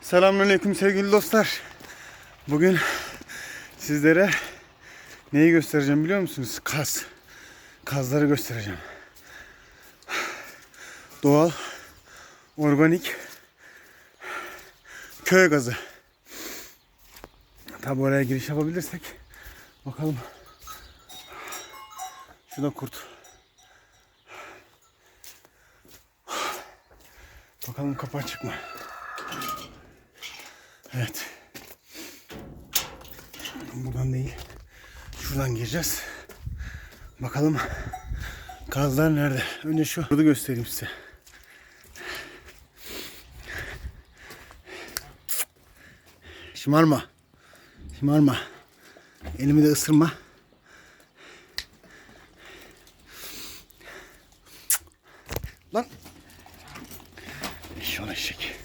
Selamünaleyküm sevgili dostlar. Bugün sizlere neyi göstereceğim biliyor musunuz? Kaz. Kazları göstereceğim. Doğal, organik köy gazı. Tabi oraya giriş yapabilirsek bakalım. Şurada kurt. Bakalım kapı açık mı? Evet. Buradan değil. Şuradan gireceğiz. Bakalım gazlar nerede? Önce şu burada göstereyim size. Şımarma. Şımarma. Elimi de ısırma. Lan. Şuna eşek.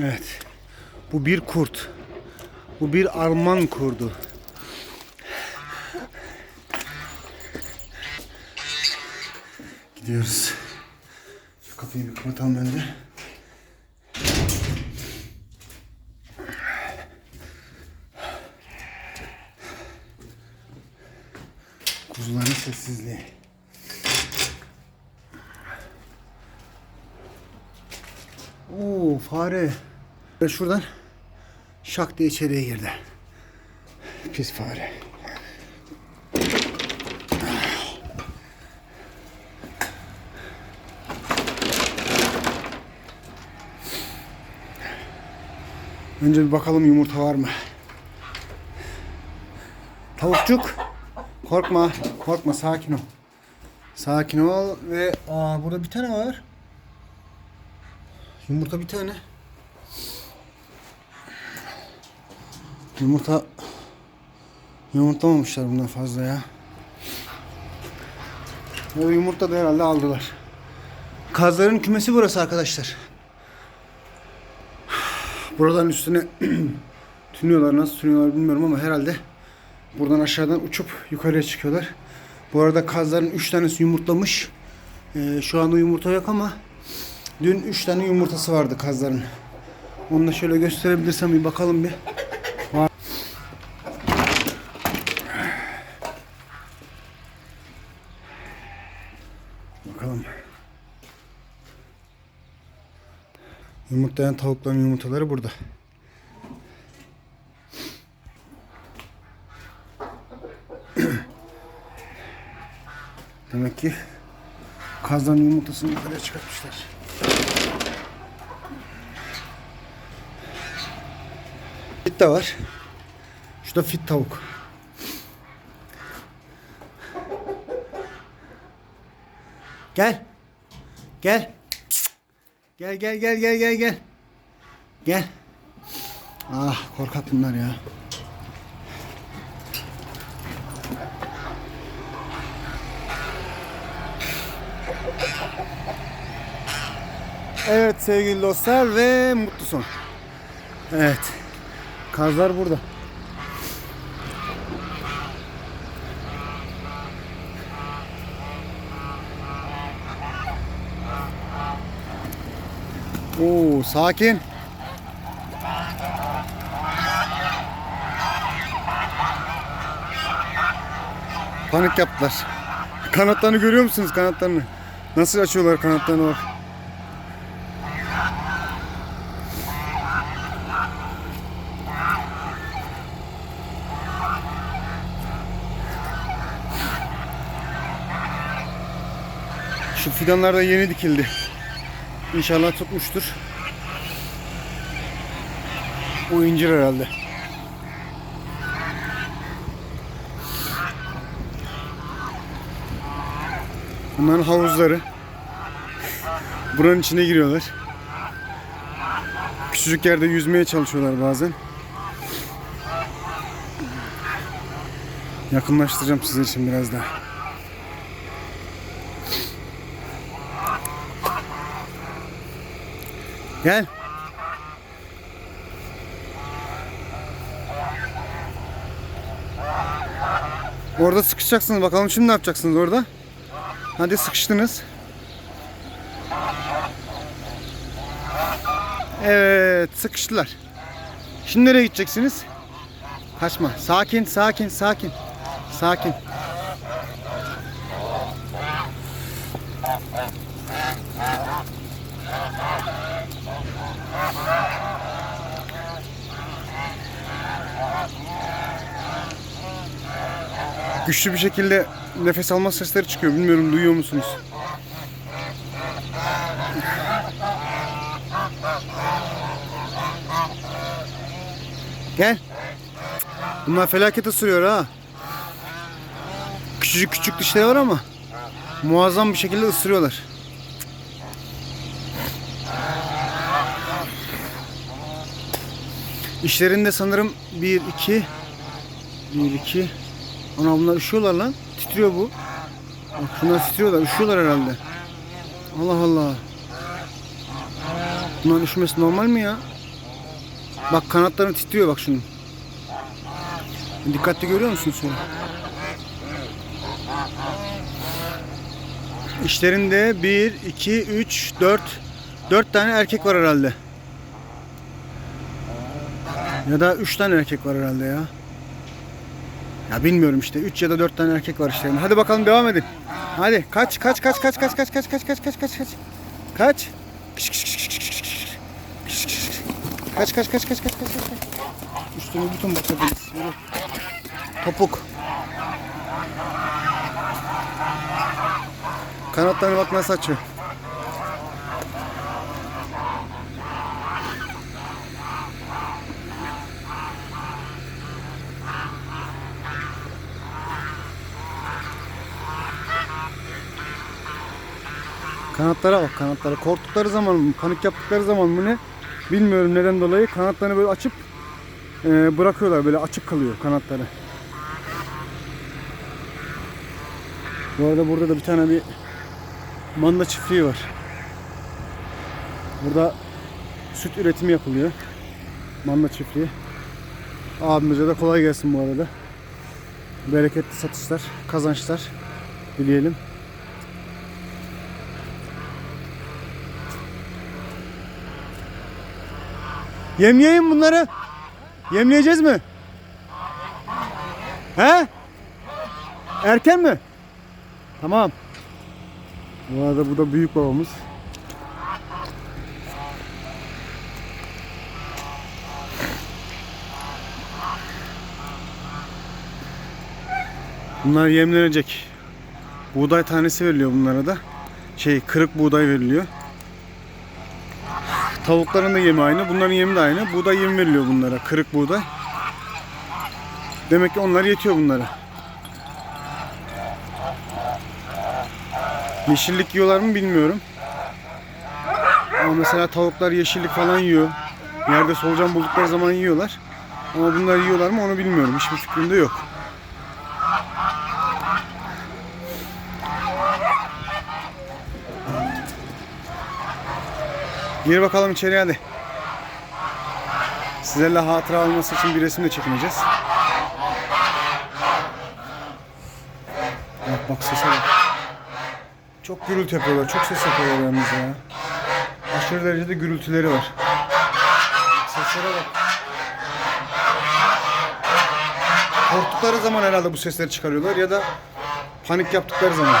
Evet. Bu bir kurt. Bu bir Alman kurdu. Gidiyoruz. Şu kapıyı bir kapatalım önce. Kuzuların sessizliği. Oo fare. Ve şuradan şak diye içeriye girdi. Pis fare. Önce bir bakalım yumurta var mı? Tavukçuk. Korkma. Korkma sakin ol. Sakin ol ve aa burada bir tane var. Yumurta bir tane. Yumurta yumurtlamamışlar bundan fazla ya. O yumurta da herhalde aldılar. Kazların kümesi burası arkadaşlar. Buradan üstüne tünüyorlar. Nasıl tünüyorlar bilmiyorum ama herhalde buradan aşağıdan uçup yukarıya çıkıyorlar. Bu arada kazların 3 tanesi yumurtlamış. Ee, şu anda yumurta yok ama dün 3 tane yumurtası vardı kazların. Onu da şöyle gösterebilirsem bir bakalım bir. Var. Bakalım. Yumurtlayan tavukların yumurtaları burada. Demek ki kazların yumurtasını yukarıya çıkartmışlar. Fit de var. Şurada fit tavuk. Gel. Gel. Gel gel gel gel gel gel. Gel. Ah korkak bunlar ya. Evet sevgili dostlar ve mutlu son. Evet. Kazlar burada. Sakin. Panik yaptılar. Kanatlarını görüyor musunuz kanatlarını? Nasıl açıyorlar kanatlarını bak. Şu fidanlar da yeni dikildi. İnşallah tutmuştur. O incir herhalde. Bunların havuzları. Buranın içine giriyorlar. Küçücük yerde yüzmeye çalışıyorlar bazen. Yakınlaştıracağım size için biraz daha. Gel. Orada sıkışacaksınız. Bakalım şimdi ne yapacaksınız orada? Hadi sıkıştınız. Evet sıkıştılar. Şimdi nereye gideceksiniz? Kaçma. Sakin, sakin, sakin. Sakin. Güçlü bir şekilde nefes alma sesleri çıkıyor. Bilmiyorum duyuyor musunuz? Gel. Bunlar felaket ısırıyor ha. Küçücük küçük dişleri var ama muazzam bir şekilde ısırıyorlar. İşlerinde sanırım 1 2 1 2 Ana bunlar üşüyorlar lan. Titriyor bu. Bak şunlar titriyorlar. Üşüyorlar herhalde. Allah Allah. Bunların üşümesi normal mi ya? Bak kanatları titriyor bak şunun. Dikkatli görüyor musun şöyle? İşlerinde 1, 2, 3, 4 4 tane erkek var herhalde. Ya da 3 tane erkek var herhalde ya. Ya bilmiyorum işte 3 ya da 4 tane erkek var işlerinde. Hadi bakalım devam edin. Hadi kaç kaç kaç kaç kaç kaç kaç kaç kaç kaç kaç kaç. Kaç. Kaç kaç kaç kaç kaç kaç kaç. Üstüne bütün bakabiliriz. Yürü. Topuk. Kanatlarına bak nasıl açıyor. Kanatlara bak kanatlara. Korktukları zaman mı, panik yaptıkları zaman mı ne? Bilmiyorum neden dolayı kanatlarını böyle açıp e, bırakıyorlar böyle açık kalıyor kanatları. Bu arada burada da bir tane bir manda çiftliği var. Burada süt üretimi yapılıyor. Manda çiftliği. Abimize de kolay gelsin bu arada. Bereketli satışlar, kazançlar dileyelim. Yemleyeyim bunları. Yemleyeceğiz mi? He? Erken mi? Tamam. Bu arada bu da büyük babamız. Bunlar yemlenecek. Buğday tanesi veriliyor bunlara da. Şey kırık buğday veriliyor. Tavukların da yemi aynı. Bunların yemi de aynı. Buğday yemi veriliyor bunlara. Kırık buğday. Demek ki onlar yetiyor bunlara. Yeşillik yiyorlar mı bilmiyorum. Ama mesela tavuklar yeşillik falan yiyor. Yerde solucan buldukları zaman yiyorlar. Ama bunlar yiyorlar mı onu bilmiyorum. Hiçbir fikrim de yok. Gir bakalım içeri hadi. Sizlerle hatıra alması için bir resim de çekineceğiz. Bak bak sese bak. Çok gürültü yapıyorlar. Çok ses yapıyorlar yalnız ya. Aşırı derecede gürültüleri var. Seslere bak. Korktukları zaman herhalde bu sesleri çıkarıyorlar ya da panik yaptıkları zaman.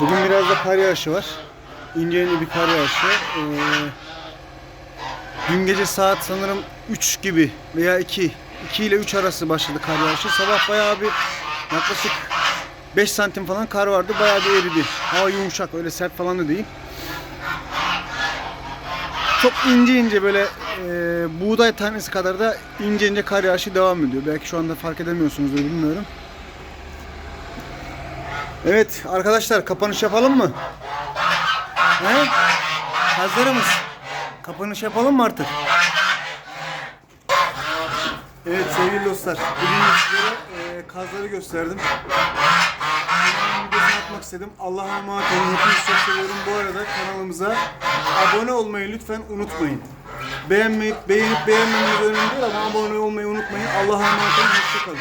Bugün biraz da kar yağışı var. İnce bir kar yağışı. Ee, dün gece saat sanırım 3 gibi veya 2. 2 ile 3 arası başladı kar yağışı. Sabah bayağı bir yaklaşık 5 santim falan kar vardı. Bayağı bir eridi. Hava yumuşak öyle sert falan da değil. Çok ince ince böyle e, buğday tanesi kadar da ince ince kar yağışı devam ediyor. Belki şu anda fark edemiyorsunuzdur bilmiyorum. Evet arkadaşlar kapanış yapalım mı? He? Hazır mısın? Kapanış yapalım mı artık? Evet sevgili dostlar. Bugün sizlere e, kazları gösterdim. De atmak istedim. Allah'a emanet olun. Hepinizi çok seviyorum. Bu arada kanalımıza abone olmayı lütfen unutmayın. Beğenmeyip beğenip beğenmemeniz önemli değil ama abone olmayı unutmayın. Allah'a emanet olun. Hoşçakalın.